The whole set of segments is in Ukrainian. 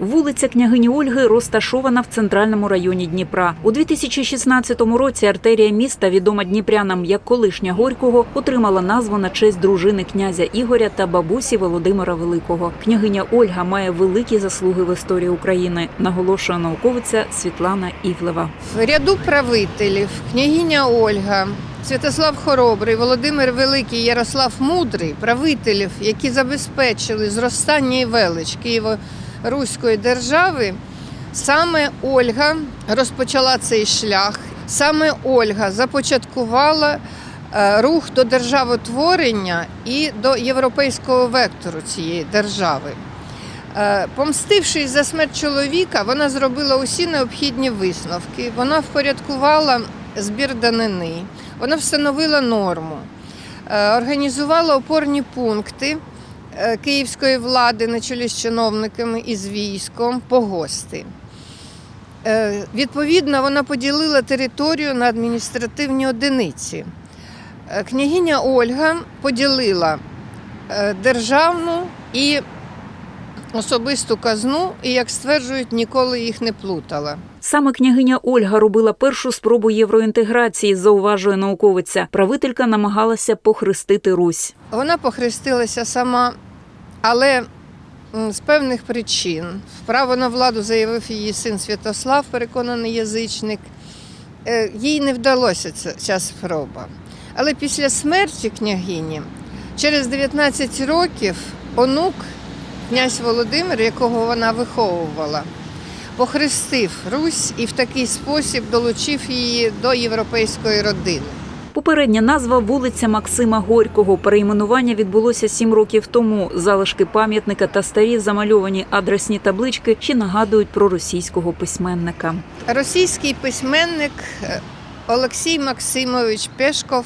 Вулиця княгині Ольги розташована в центральному районі Дніпра. У 2016 році артерія міста, відома дніпрянам як колишня Горького, отримала назву на честь дружини князя Ігоря та бабусі Володимира Великого. Княгиня Ольга має великі заслуги в історії України, наголошує науковиця Світлана Івлева. В ряду правителів княгиня Ольга, Святослав Хоробрий, Володимир Великий, Ярослав Мудрий, правителів, які забезпечили зростання і велич Києво-Руської держави, саме Ольга розпочала цей шлях. Саме Ольга започаткувала е, рух до державотворення і до європейського вектору цієї держави. Е, Помстившись за смерть чоловіка, вона зробила усі необхідні висновки. Вона впорядкувала збір данини, вона встановила норму, е, організувала опорні пункти київської влади на чолі з чиновниками і з військом, погости. Е, Відповідно, вона поділила територію на адміністративні одиниці. Е, Княгиня Ольга поділила е, державну і особисту казну, і, як стверджують, ніколи їх не плутала. Саме княгиня Ольга робила першу спробу євроінтеграції, зауважує науковиця. Правителька намагалася похрестити Русь. Вона похрестилася сама, але з певних причин. Право на владу заявив її син Святослав, переконаний язичник. Е, Їй не вдалося ця, ця спроба. Але після смерті княгині, через 19 років, онук, князь Володимир, якого вона виховувала, похрестив Русь і в такий спосіб долучив її до європейської родини. Попередня назва вулиця Максима Горького. Перейменування відбулося сім років тому. Залишки пам'ятника та старі замальовані адресні таблички ще нагадують про російського письменника. Російський письменник е, Олексій Максимович Пешков,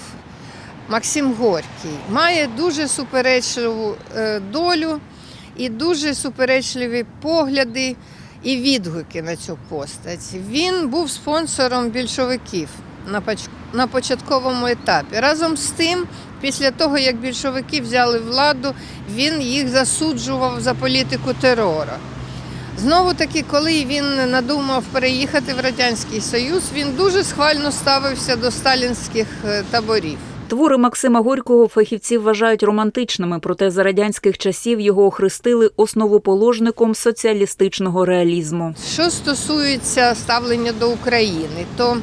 Максим Горький, має дуже суперечливу е, долю і дуже суперечливі погляди і відгуки на цю постать. Він був спонсором більшовиків на поч- на початковому етапі. Разом з тим, після того, як більшовики взяли владу, він їх засуджував за політику терору. Знову таки, коли він надумав переїхати в Радянський Союз, він дуже схвально ставився до сталінських е, таборів. Твори Максима Горького фахівці вважають романтичними, проте за радянських часів його охрестили основоположником соціалістичного реалізму. Що стосується ставлення до України, то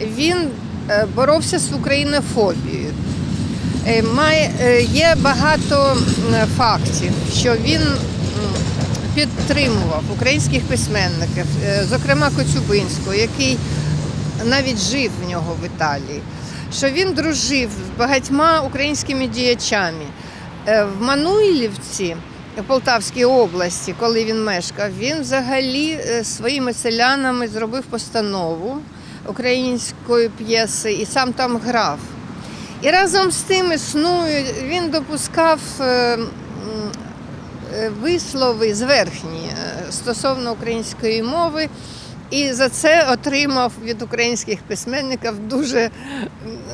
він боровся з українофобією. Е, е, є багато фактів, що він підтримував українських письменників, е, зокрема Коцюбинського, який навіть жив в нього в Італії, що він дружив з багатьма українськими діячами. Е, В Мануйлівці, в Полтавській області, коли він мешкав, він взагалі е, своїми селянами зробив постанову української п'єси і сам там грав. І разом з тим існують, він допускав е, е, вислови зверхні е, стосовно української мови, і за це отримав від українських письменників дуже,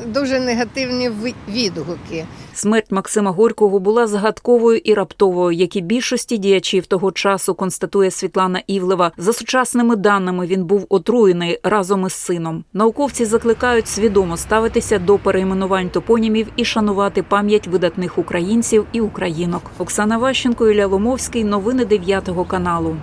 дуже негативні відгуки. Смерть Максима Горького була загадковою і раптовою, як і більшості діячів того часу, констатує Світлана Івлева. За сучасними даними він був отруєний разом із сином. Науковці закликають свідомо ставитися до перейменувань топонімів і шанувати пам'ять видатних українців і українок. Оксана Ващенко, Ілля Ломовський. Новини 9 каналу.